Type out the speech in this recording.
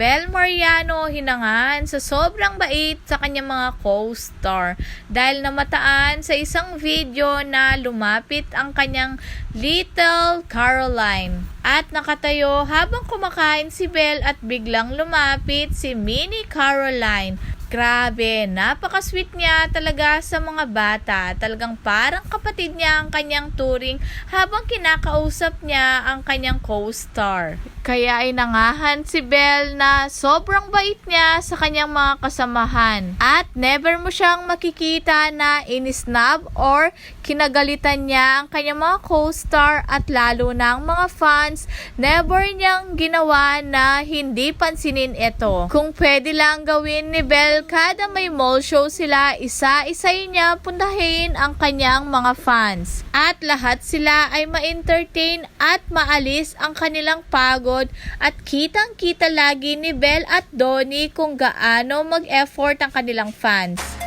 Bel Mariano hinangan sa sobrang bait sa kanyang mga co-star dahil namataan sa isang video na lumapit ang kanyang Little Caroline at nakatayo habang kumakain si Belle at biglang lumapit si Mini Caroline. Grabe, napaka-sweet niya talaga sa mga bata. Talagang parang kapatid niya ang kanyang turing habang kinakausap niya ang kanyang co-star. Kaya ay nangahan si Belle na sobrang bait niya sa kanyang mga kasamahan. At never mo siyang makikita na inisnab or kinagalitan niya ang kanyang mga co-star at lalo na ang mga fans. Never niyang ginawa na hindi pansinin ito. Kung pwede lang gawin ni Belle kada may mall show sila, isa-isay niya puntahin ang kanyang mga fans. At lahat sila ay ma-entertain at maalis ang kanilang pagod at kitang-kita lagi ni Belle at Donnie kung gaano mag-effort ang kanilang fans.